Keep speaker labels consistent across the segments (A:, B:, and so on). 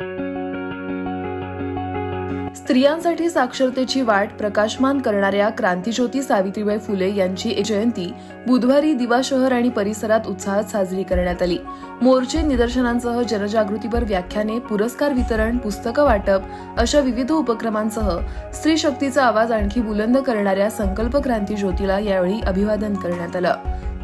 A: Thank you. स्त्रियांसाठी साक्षरतेची वाट प्रकाशमान करणाऱ्या क्रांतीज्योती सावित्रीबाई फुले यांची जयंती बुधवारी दिवा शहर आणि परिसरात उत्साहात साजरी करण्यात आली. मोर्चे निदर्शनांसह जनजागृतीपर व्याख्याने पुरस्कार वितरण पुस्तकं वाटप अशा विविध उपक्रमांसह स्त्री शक्तीचा आवाज आणखी बुलंद करणाऱ्या संकल्प क्रांती ज्योतीला यावेळी अभिवादन करण्यात आलं.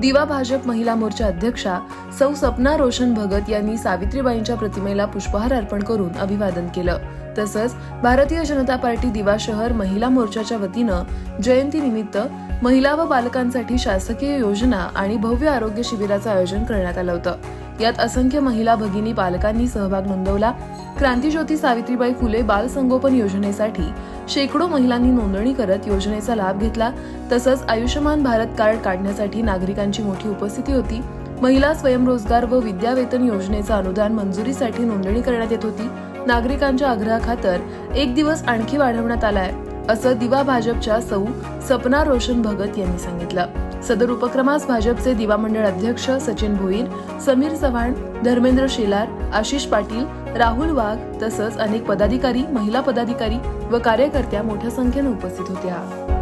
A: दिवा भाजप महिला मोर्चा अध्यक्षा सौ सपना रोशन भगत यांनी सावित्रीबाईंच्या प्रतिमेला पुष्पहार अर्पण करून अभिवादन केलं. तसंच भारतीय जनता पार्टी दिवा शहर महिला मोर्चाच्या वतीनं जयंतीनिमित्त महिला व बालकांसाठी शासकीय योजना आणि भव्य आरोग्य शिबिराचं आयोजन करण्यात आलं होतं. यात असंख्य महिला भगिनी पालकांनी सहभाग नोंदवला. क्रांतीज्योती सावित्रीबाई फुले बाल संगोपन योजनेसाठी शेकडो महिलांनी नोंदणी करत योजनेचा लाभ घेतला. तसंच आयुष्यमान भारत कार्ड काढण्यासाठी नागरिकांची मोठी उपस्थिती होती. महिला स्वयंरोजगार व विद्यावेतन योजनेचं अनुदान मंजुरीसाठी नोंदणी करण्यात येत होती. नागरिकांच्या आग्रहाखातर एक दिवस आणखी वाढवण्यात आलाय असं दिवा भाजपच्या सौ सपना रोशन भगत यांनी सांगितलं. सदर उपक्रमास भाजपचे दिवा मंडळ अध्यक्ष सचिन भोईर समीर चव्हाण धर्मेंद्र शेलार आशिष पाटील राहुल वाघ तसंच अनेक पदाधिकारी महिला पदाधिकारी व कार्यकर्त्या मोठ्या संख्येने उपस्थित होत्या.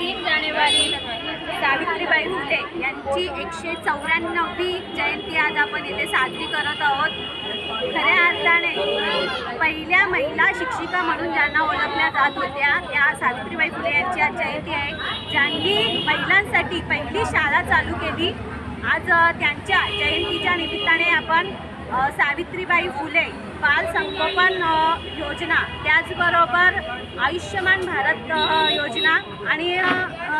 B: तीन जानेवारी सावित्रीबाई फुले यांची एकशे चौऱ्याण्णवी जयंती आज आपण इथे साजरी करत आहोत. खऱ्या अर्थाने पहिल्या महिला शिक्षिका म्हणून ज्यांना ओळखल्या जात होत्या त्या सावित्रीबाई फुले यांची आज जयंती आहे. ज्यांनी महिलांसाठी पहिली शाळा चालू केली आज त्यांच्या जयंतीच्या निमित्ताने आपण सावित्रीबाई फुले बाल संगोपन योजना त्याचबरोबर आयुष्यमान भारत योजना आणि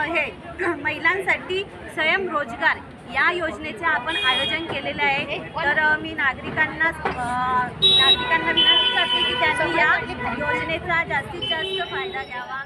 B: हे महिलांसाठी स्वयंरोजगार या योजनेचे आपण आयोजन केलेले आहे. तर मी नागरिकांना नागरिकांना विनंती करते की त्यांनी या योजनेचा जास्तीत जास्त फायदा घ्यावा.